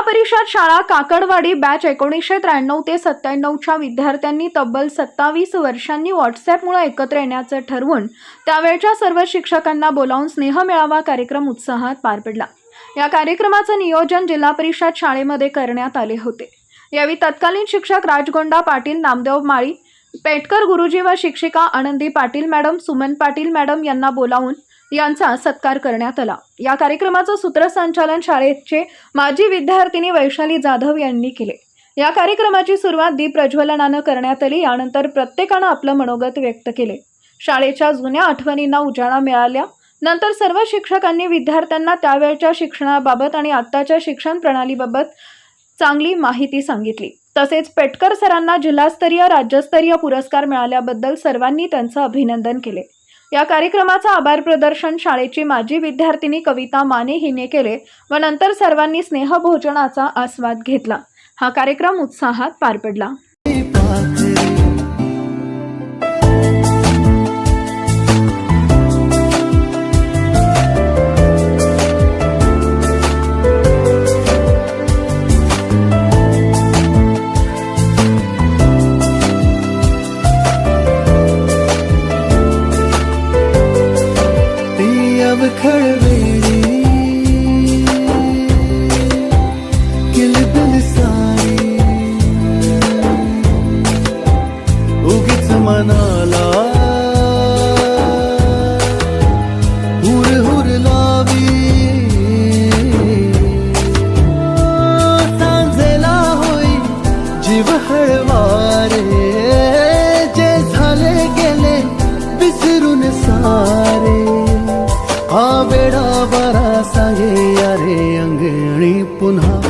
परिषद शाळा काकडवाडी बॅच एकोणीसशे त्र्याण्णव ते सत्त्याण्णवच्या विद्यार्थ्यांनी तब्बल सत्तावीस वर्षांनी व्हॉट्सॲपमुळे एकत्र येण्याचं ठरवून त्यावेळच्या सर्व शिक्षकांना बोलावून स्नेहमेळावा कार्यक्रम उत्साहात पार पडला. या कार्यक्रमाचं नियोजन जिल्हा परिषद शाळेमध्ये करण्यात आले होते. यावेळी तत्कालीन शिक्षक राजगोंडा पाटील नामदेव माळी पेटकर गुरुजी व शिक्षिका आनंदी पाटील मॅडम सुमन पाटील मॅडम यांना बोलावून यांचा सत्कार करण्यात आला. या कार्यक्रमाचं सूत्रसंचालन शाळेचे माजी विद्यार्थिनी वैशाली जाधव यांनी केले. या कार्यक्रमाची सुरुवात दीप प्रज्वलनानं करण्यात आली. यानंतर प्रत्येकानं आपलं मनोगत व्यक्त केले. शाळेच्या जुन्या आठवणींना उजाळा मिळाल्या. नंतर सर्व शिक्षकांनी विद्यार्थ्यांना त्यावेळच्या शिक्षणाबाबत आणि आत्ताच्या शिक्षण प्रणालीबाबत चांगली माहिती सांगितली. तसेच पेटकर सरांना जिल्हास्तरीय राज्यस्तरीय पुरस्कार मिळाल्याबद्दल सर्वांनी त्यांचं अभिनंदन केले. या कार्यक्रमाचं आभार प्रदर्शन शाळेची माजी विद्यार्थिनी कविता माने हिने केले व नंतर सर्वांनी स्नेहभोजनाचा आस्वाद घेतला. हा कार्यक्रम उत्साहात पार पडला. ती अवखळ वेळी किलबिल सारी उगीच मनाला हुर हुर लावी सांजेला होई जीव हळवारे पुनः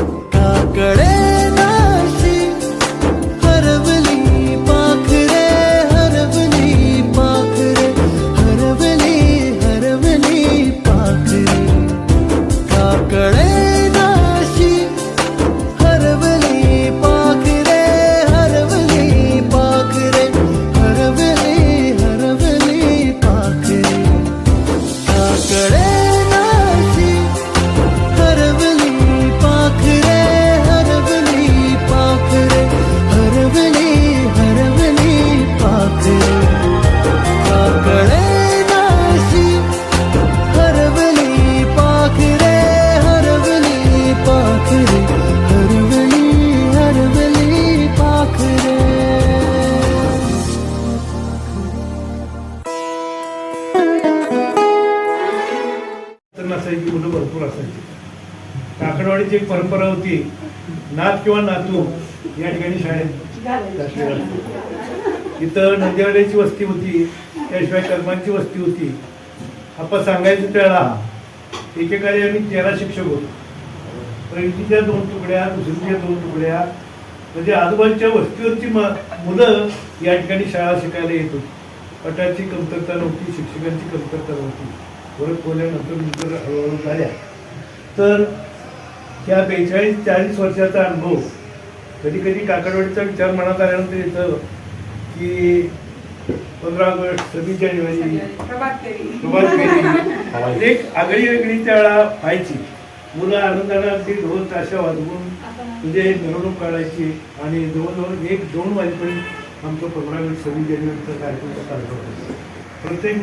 काकडवाडीची एक परंपरा होती नात किंवा नातू या ठिकाणी शाळेत इथं नंदिवाड्याची वस्ती होती त्याशिवाय कर्मांची वस्ती होती. आपण सांगायचं त्याला एकेकाळी आम्ही तेरा शिक्षक होतो. पहिलीच्या दोन तुकड्या दुसरीच्या दोन तुकड्या म्हणजे आजूबाजूच्या वस्तीवरची मुलं या ठिकाणी शाळा शिकायला येत होती. पटाची कमतरता नव्हती शिक्षकांची कमतरता नव्हती. परत बोलल्यानंतर नंतर हळूहळू झाल्या. तर ह्या बेचाळीस चाळीस वर्षाचा अनुभव. कधी कधी काकडवाडीचा विचार मनात आल्यानंतर येतं की पंधरा ऑगस्ट सव्वीस जानेवारी प्रभात एक आगळी वेगळी त्यावेळा व्हायची. मुलं आनंदाने अगदी ढोल ताशा वाजवून म्हणजे मिरवणूक काढायची आणि जवळजवळ एक दोन वाजेपर्यंत आमचा पंधरा ऑगस्ट सव्वीस जानेवारीचा कार्यक्रम होता. प्रत्येक